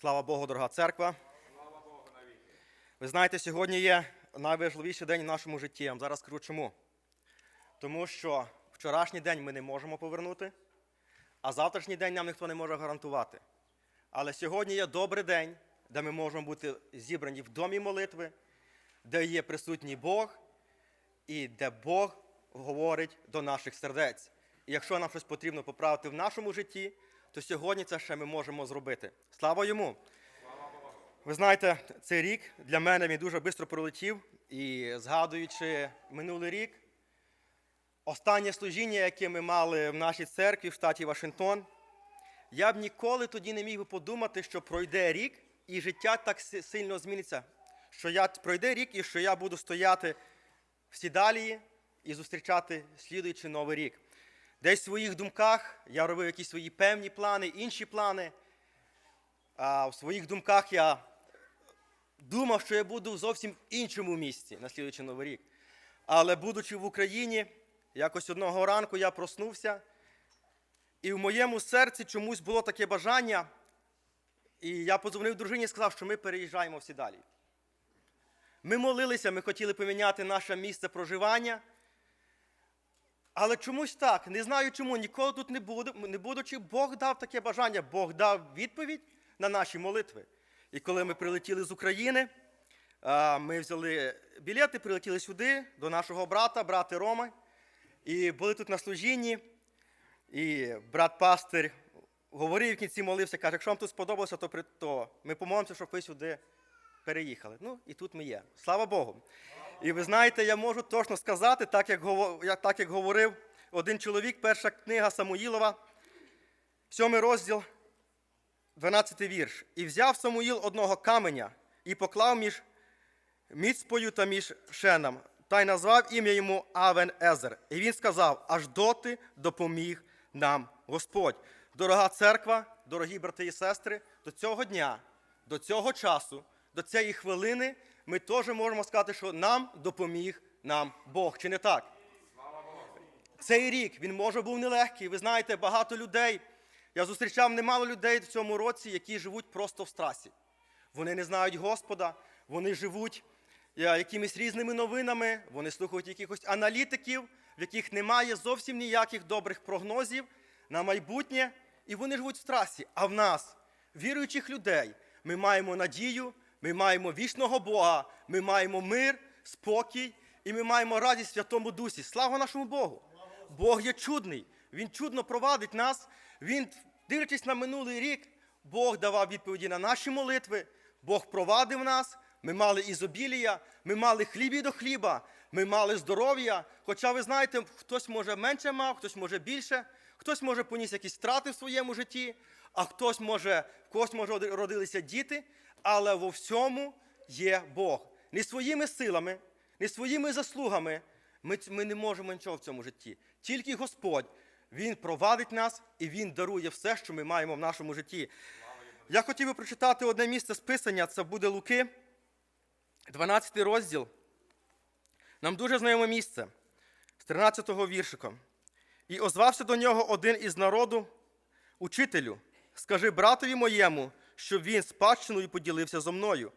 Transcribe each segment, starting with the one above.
Слава Богу, дорога церква. Ви знаєте, сьогодні є найважливіший день в нашому житті. Я вам зараз скажу чому. Тому що вчорашній день ми не можемо повернути, а завтрашній день нам ніхто не може гарантувати. Але сьогодні є добрий день, де ми можемо бути зібрані в домі молитви, де є присутній Бог і де Бог говорить до наших сердець. І якщо нам щось потрібно поправити в нашому житті, то сьогодні це ще ми можемо зробити. Слава йому! Ви знаєте, цей рік для мене він дуже швидко пролетів. І згадуючи минулий рік, останнє служіння, яке ми мали в нашій церкві в штаті Вашингтон, я б ніколи тоді не міг би подумати, що пройде рік і життя так сильно зміниться. Що я пройде рік і що я буду стояти в Сідалії і зустрічати слідуючий новий рік. Десь в своїх думках я робив якісь свої певні плани, інші плани. А в своїх думках я думав, що я буду в зовсім іншому місці на слідуючий новий рік. Але будучи в Україні, якось одного ранку я проснувся, і в моєму серці чомусь було таке бажання. І я подзвонив дружині і сказав, що ми переїжджаємо всі далі. Ми молилися, ми хотіли поміняти наше місце проживання. Але чомусь так, не знаю чому, ніколи тут не, буду, не будучи, Бог дав таке бажання, Бог дав відповідь на наші молитви. І коли ми прилетіли з України, ми взяли білети, прилетіли сюди до нашого брата, брати Роми, і були тут на служінні. І брат пастир говорив в кінці молився, каже, якщо вам тут сподобалося, то, то ми помолимося, щоб ви сюди переїхали. Ну, і тут ми є. Слава Богу. І ви знаєте, я можу точно сказати, так як, так як говорив один чоловік, перша книга Самуїлова, сьомий розділ, 12 вірш. І взяв Самуїл одного каменя і поклав між міцпою та між шеном, та й назвав ім'я йому Авен Езер. І він сказав: аж доти допоміг нам Господь. Дорога церква, дорогі брати і сестри, до цього дня, до цього часу, до цієї хвилини ми теж можемо сказати, що нам допоміг нам Бог. Чи не так? Цей рік він може був нелегкий. Ви знаєте, багато людей. Я зустрічав немало людей в цьому році, які живуть просто в страсі. Вони не знають Господа, вони живуть е, якимись різними новинами, вони слухають якихось аналітиків, в яких немає зовсім ніяких добрих прогнозів на майбутнє, і вони живуть в страсі. А в нас, віруючих людей, ми маємо надію, ми маємо вічного Бога, ми маємо мир, спокій, і ми маємо радість в Святому Дусі. Слава нашому Богу! Бог є чудний, Він чудно провадить нас. Він, дивлячись на минулий рік, Бог давав відповіді на наші молитви, Бог провадив нас. Ми мали ізобілія, ми мали хліб до хліба, ми мали здоров'я. Хоча ви знаєте, хтось може менше мав, хтось може більше, хтось може поніс якісь втрати в своєму житті, а хтось може, в когось може родилися діти, але во всьому є Бог. Не своїми силами, не своїми заслугами ми, ми не можемо нічого в цьому житті. Тільки Господь, Він провадить нас і Він дарує все, що ми маємо в нашому житті. Я хотів би прочитати одне місце з Писання, це буде Луки, 12 розділ. Нам дуже знайоме місце з 13-го віршика. І озвався до нього один із народу, учителю, скажи братові моєму, щоб він спадщиною поділився зо мною.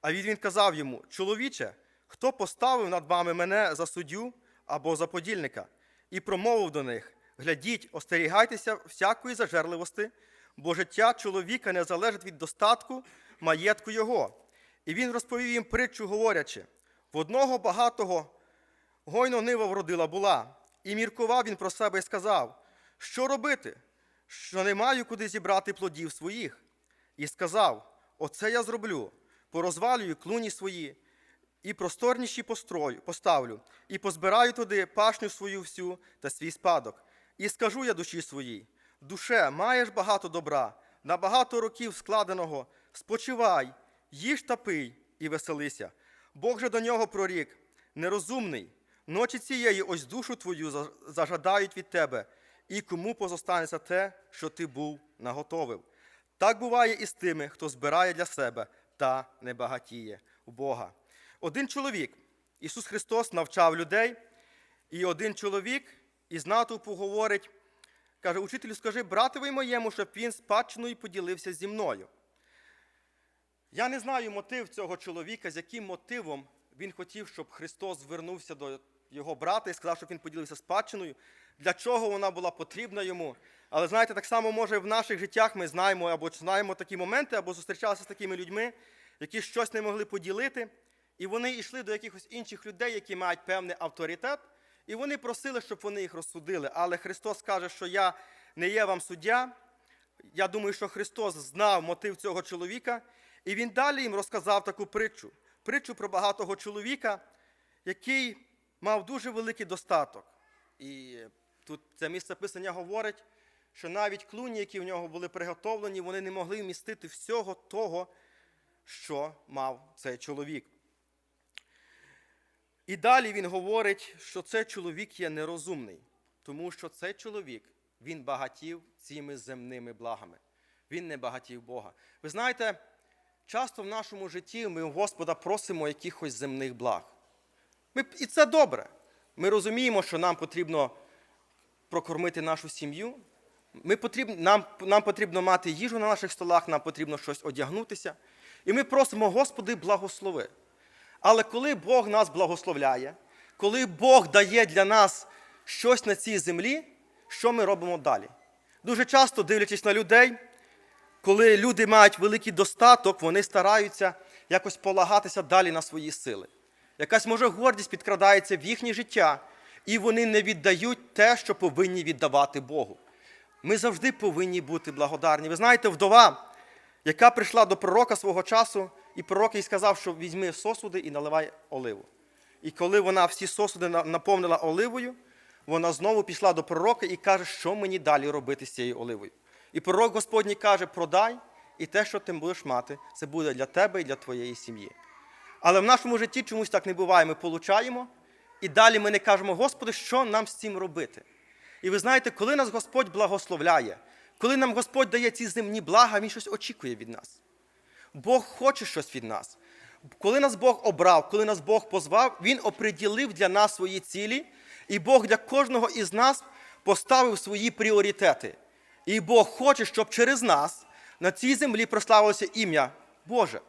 А він, казав йому: Чоловіче, хто поставив над вами мене за суддю або за подільника? І промовив до них: Глядіть, остерігайтеся всякої зажерливості, бо життя чоловіка не залежить від достатку маєтку його. І він розповів їм притчу, говорячи: в одного багатого гойно нива вродила була, і міркував він про себе і сказав: Що робити? Що не маю куди зібрати плодів своїх. І сказав: Оце я зроблю, порозвалюю клуні свої, і просторніші построю, поставлю, і позбираю туди пашню свою всю та свій спадок. І скажу я душі своїй: душе, маєш багато добра, на багато років складеного, спочивай, їж та пий і веселися. Бог же до нього прорік, нерозумний, ночі цієї ось душу твою зажадають від тебе, і кому позостанеться те, що ти був наготовив. Так буває і з тими, хто збирає для себе та не багатіє у Бога. Один чоловік, Ісус Христос навчав людей, і один чоловік із натовпу говорить, каже, учителю, скажи братові моєму, щоб він спадщиною поділився зі мною. Я не знаю мотив цього чоловіка, з яким мотивом він хотів, щоб Христос звернувся до його брата і сказав, щоб він поділився спадщиною, для чого вона була потрібна йому. Але знаєте, так само може в наших життях ми знаємо або знаємо такі моменти, або зустрічалися з такими людьми, які щось не могли поділити, і вони йшли до якихось інших людей, які мають певний авторитет, і вони просили, щоб вони їх розсудили. Але Христос каже, що я не є вам суддя, я думаю, що Христос знав мотив цього чоловіка, і він далі їм розказав таку притчу. Притчу про багатого чоловіка, який мав дуже великий достаток. І тут це місце писання говорить, що навіть клуні, які в нього були приготовлені, вони не могли вмістити всього того, що мав цей чоловік. І далі він говорить, що цей чоловік є нерозумний, тому що цей чоловік він багатів цими земними благами. Він не багатів Бога. Ви знаєте, часто в нашому житті ми у Господа просимо якихось земних благ. Ми, і це добре. Ми розуміємо, що нам потрібно прокормити нашу сім'ю. Ми потрібно, нам, нам потрібно мати їжу на наших столах, нам потрібно щось одягнутися. І ми просимо, Господи, благослови. Але коли Бог нас благословляє, коли Бог дає для нас щось на цій землі, що ми робимо далі? Дуже часто, дивлячись на людей, коли люди мають великий достаток, вони стараються якось полагатися далі на свої сили. Якась може гордість підкрадається в їхнє життя, і вони не віддають те, що повинні віддавати Богу. Ми завжди повинні бути благодарні. Ви знаєте, вдова, яка прийшла до пророка свого часу, і пророк їй сказав, що візьми сосуди і наливай оливу. І коли вона всі сосуди наповнила оливою, вона знову пішла до пророка і каже, що мені далі робити з цією оливою. І пророк Господній каже: продай, і те, що ти будеш мати, це буде для тебе і для твоєї сім'ї. Але в нашому житті чомусь так не буває. Ми получаємо, і далі ми не кажемо, Господи, що нам з цим робити? І ви знаєте, коли нас Господь благословляє, коли нам Господь дає ці земні блага, Він щось очікує від нас. Бог хоче щось від нас. Коли нас Бог обрав, коли нас Бог позвав, Він оприділив для нас свої цілі, і Бог для кожного із нас поставив свої пріоритети. І Бог хоче, щоб через нас на цій землі прославилося ім'я Боже.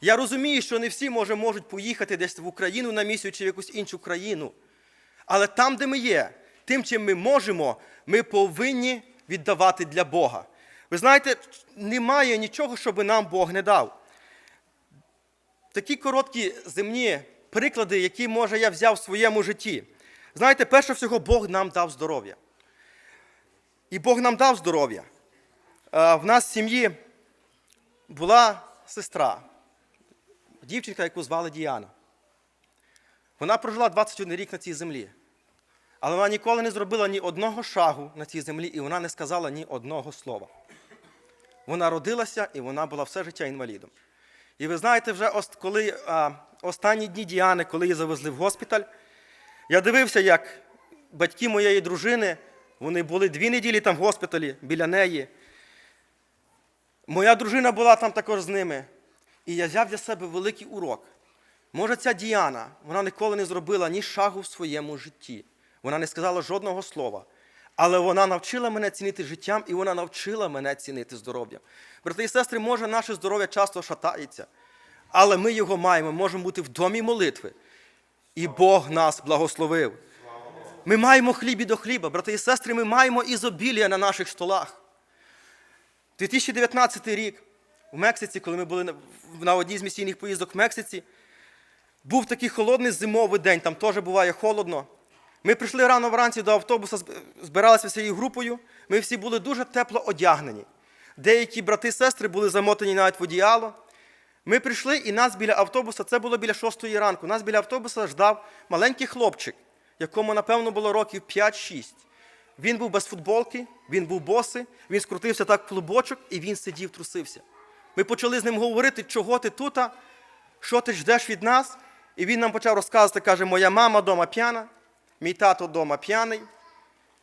Я розумію, що не всі може, можуть поїхати десь в Україну на місію чи в якусь іншу країну. Але там, де ми є, тим, чим ми можемо, ми повинні віддавати для Бога. Ви знаєте, немає нічого, що би нам Бог не дав. Такі короткі земні приклади, які, може, я взяв в своєму житті. Знаєте, перше всього, Бог нам дав здоров'я. І Бог нам дав здоров'я. Е, В нас в сім'ї була сестра, дівчинка, яку звали Діана. Вона прожила 21 рік на цій землі. Але вона ніколи не зробила ні одного шагу на цій землі, і вона не сказала ні одного слова. Вона родилася і вона була все життя інвалідом. І ви знаєте, вже коли а, останні дні Діани, коли її завезли в госпіталь, я дивився, як батьки моєї дружини, вони були дві неділі там в госпіталі біля неї. Моя дружина була там також з ними. І я взяв для себе великий урок. Може, ця Діана, вона ніколи не зробила ні шагу в своєму житті. Вона не сказала жодного слова. Але вона навчила мене цінити життям, і вона навчила мене цінити здоров'ям. Брати і сестри, може, наше здоров'я часто шатається, але ми його маємо, можемо бути в домі молитви. І Бог нас благословив. Ми маємо хліб і до хліба, брати і сестри, ми маємо ізобілія на наших столах. 2019 рік в Мексиці, коли ми були на- одній з місійних поїздок в Мексиці, був такий холодний зимовий день, там теж буває холодно. Ми прийшли рано вранці до автобуса, збиралися всією групою. Ми всі були дуже тепло одягнені. Деякі брати і сестри були замотані навіть в одіяло. Ми прийшли, і нас біля автобуса, це було біля 6 ранку, нас біля автобуса ждав маленький хлопчик, якому, напевно, було років 5-6. Він був без футболки, він був босий, він скрутився так в клубочок, і він сидів, трусився. Ми почали з ним говорити, чого ти тут, що ти ждеш від нас. І він нам почав розказувати, каже, моя мама вдома п'яна, мій тато вдома п'яний,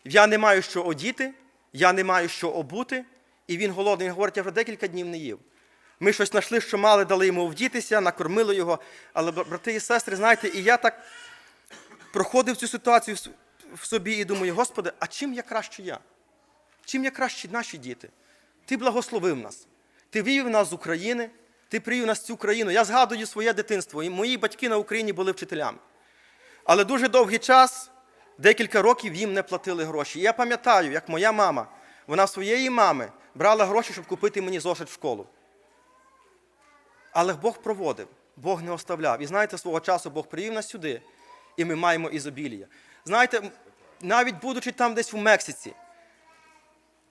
я не маю що одіти, я не маю що обути. І він голодний, він говорить, я вже декілька днів не їв. Ми щось знайшли, що мали, дали йому вдітися, накормили його. Але, брати і сестри, знаєте, і я так проходив цю ситуацію в собі і думаю, Господи, а чим я краще я? Чим я краще наші діти? Ти благословив нас. Ти вивів нас з України, Ти привів нас в цю країну. Я згадую своє дитинство. І мої батьки на Україні були вчителями. Але дуже довгий час, декілька років їм не платили гроші. І я пам'ятаю, як моя мама, вона своєї мами брала гроші, щоб купити мені зошит в школу. Але Бог проводив, Бог не оставляв. І знаєте, свого часу Бог привів нас сюди, і ми маємо ізобілія. Знаєте, навіть будучи там десь в Мексиці,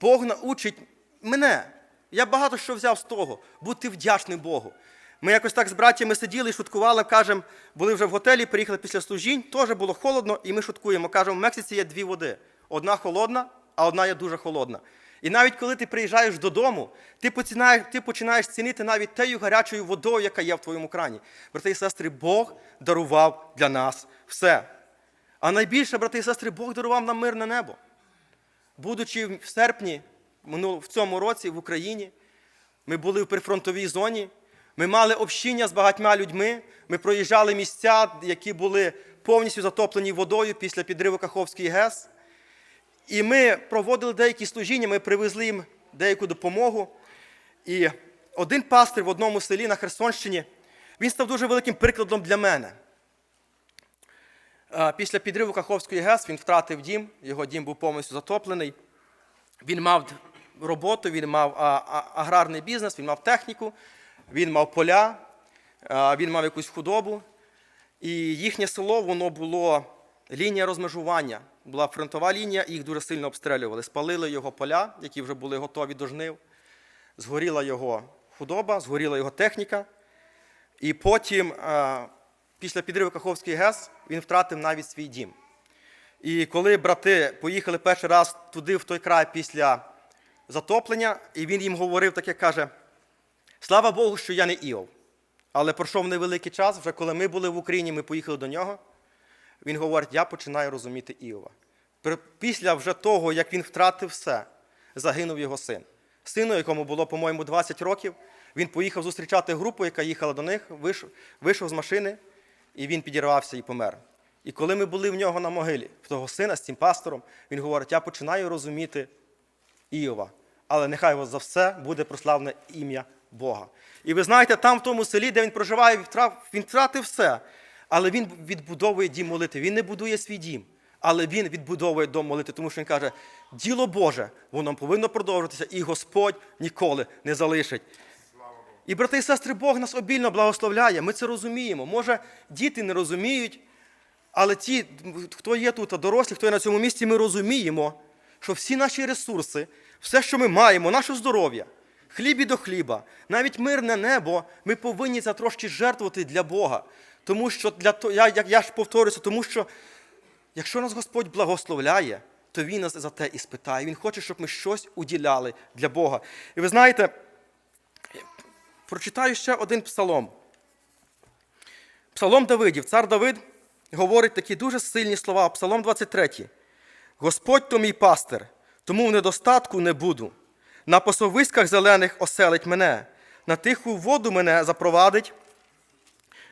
Бог научить мене. Я багато що взяв з того, бути вдячним Богу. Ми якось так з братями сиділи, шуткували, кажемо, були вже в готелі, приїхали після служінь, теж було холодно, і ми шуткуємо. Кажемо, в Мексиці є дві води. Одна холодна, а одна є дуже холодна. І навіть коли ти приїжджаєш додому, ти починаєш, ти починаєш цінити навіть тею гарячою водою, яка є в твоєму крані. Брати і сестри, Бог дарував для нас все. А найбільше, брати і сестри, Бог дарував нам мирне небо. Будучи в серпні в цьому році в Україні, ми були в прифронтовій зоні, ми мали общення з багатьма людьми, ми проїжджали місця, які були повністю затоплені водою після підриву Каховської ГЕС. І ми проводили деякі служіння, ми привезли їм деяку допомогу. І один пастир в одному селі на Херсонщині, він став дуже великим прикладом для мене. Е, Після підриву Каховської ГЕС він втратив дім, його дім був повністю затоплений. Він мав роботу, він мав аграрний бізнес, він мав техніку, він мав поля, він мав якусь худобу. І їхнє село воно було лінія розмежування, була фронтова лінія, їх дуже сильно обстрілювали. Спалили його поля, які вже були готові до жнив. Згоріла його худоба, згоріла його техніка. І потім, після підриву Каховської ГЕС, він втратив навіть свій дім. І коли брати поїхали перший раз туди, в той край після затоплення, і він їм говорив таке, каже: Слава Богу, що я не Іов. Але пройшов невеликий час, вже коли ми були в Україні, ми поїхали до нього. Він говорить: я починаю розуміти Іова. Після вже того, як він втратив все, загинув його син. Сину, якому було, по-моєму, 20 років, він поїхав зустрічати групу, яка їхала до них, вийшов, вийшов з машини, і він підірвався і помер. І коли ми були в нього на могилі, в того сина з цим пастором, він говорить: я починаю розуміти Іова. Але нехай за все буде прославне ім'я Бога. І ви знаєте, там в тому селі, де він проживає, він втратив все. Але він відбудовує дім молити. Він не будує свій дім, але він відбудовує дом молити, тому що він каже: діло Боже, воно повинно продовжуватися, і Господь ніколи не залишить. І брати і сестри, Бог нас обільно благословляє. Ми це розуміємо. Може, діти не розуміють, але ті, хто є тут, а дорослі, хто є на цьому місці, ми розуміємо, що всі наші ресурси, все, що ми маємо, наше здоров'я, хліб до хліба, навіть мирне небо, ми повинні це трошки жертвувати для Бога. Тому що для того, я, я, я ж повторюся, тому що якщо нас Господь благословляє, то Він нас за те і спитає. Він хоче, щоб ми щось уділяли для Бога. І ви знаєте, прочитаю ще один псалом. Псалом Давидів. Цар Давид говорить такі дуже сильні слова. Псалом 23. Господь то мій пастир, тому в недостатку не буду. На посовиськах зелених оселить мене, на тиху воду мене запровадить.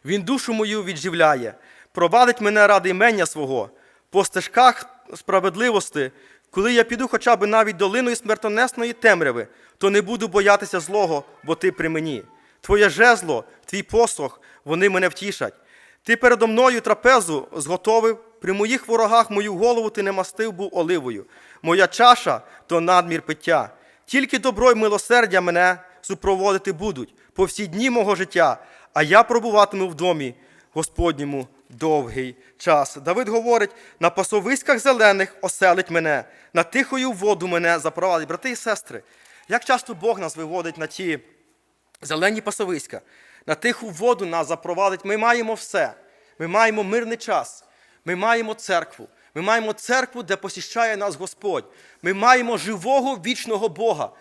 Він душу мою відживляє, провадить мене ради імення свого, по стежках справедливості, коли я піду хоча б навіть долиною смертонесної темряви, то не буду боятися злого, бо ти при мені. Твоє жезло, твій посох, вони мене втішать. Ти передо мною трапезу зготовив, при моїх ворогах мою голову ти не мастив був оливою. Моя чаша то надмір пиття. Тільки добро й милосердя мене супроводити будуть по всі дні мого життя, а я пробуватиму в домі Господньому довгий час. Давид говорить: на пасовиськах зелених оселить мене, на тихою воду мене запровадить. Брати і сестри, як часто Бог нас виводить на ті зелені пасовиська, на тиху воду нас запровадить. Ми маємо все. Ми маємо мирний час. Ми маємо церкву. Ми маємо церкву, де посіщає нас Господь. Ми маємо живого вічного Бога.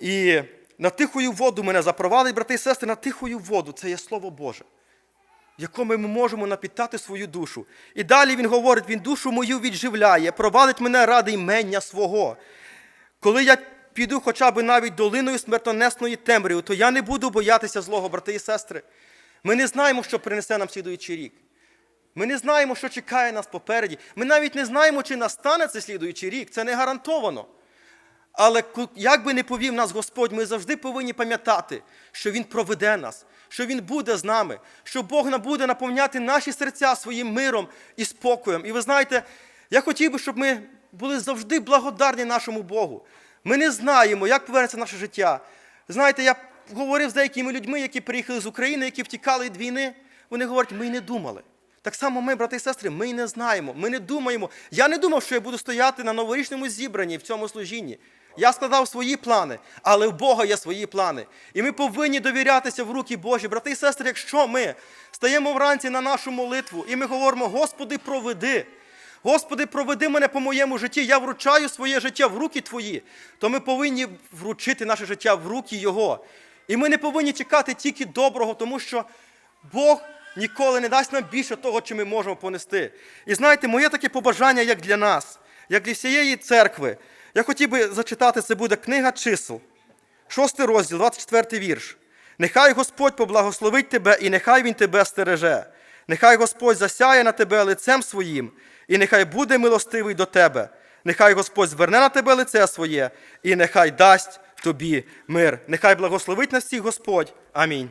І на тихою воду мене запровадить, брати і сестри, на тихою воду це є Слово Боже, якому ми можемо напітати свою душу. І далі він говорить: Він душу мою відживляє, провадить мене ради імення свого. Коли я піду хоча б навіть долиною смертонесної темряви, то я не буду боятися злого, брати і сестри. Ми не знаємо, що принесе нам слідуючий рік. Ми не знаємо, що чекає нас попереді. Ми навіть не знаємо, чи настане цей слідуючий рік. Це не гарантовано. Але як би не повів нас Господь, ми завжди повинні пам'ятати, що Він проведе нас, що Він буде з нами, що Бог буде наповняти наші серця своїм миром і спокоєм. І ви знаєте, я хотів би, щоб ми були завжди благодарні нашому Богу. Ми не знаємо, як повернеться наше життя. Знаєте, я говорив з деякими людьми, які приїхали з України, які втікали від війни. Вони говорять, ми не думали. Так само ми, брати і сестри, ми не знаємо, ми не думаємо. Я не думав, що я буду стояти на новорічному зібранні в цьому служінні. Я складав свої плани, але в Бога є свої плани. І ми повинні довірятися в руки Божі. Брати і сестри, якщо ми стаємо вранці на нашу молитву і ми говоримо, Господи, проведи. Господи, проведи мене по моєму житті, я вручаю своє життя в руки Твої, то ми повинні вручити наше життя в руки Його. І ми не повинні чекати тільки доброго, тому що Бог ніколи не дасть нам більше того, що ми можемо понести. І знаєте, моє таке побажання, як для нас, як для всієї церкви. Я хотів би зачитати, це буде книга чисел, шостий розділ, 24 вірш. Нехай Господь поблагословить тебе, і нехай Він тебе стереже. Нехай Господь засяє на тебе лицем своїм, і нехай буде милостивий до тебе. Нехай Господь зверне на тебе лице своє, і нехай дасть тобі мир. Нехай благословить нас всіх Господь. Амінь.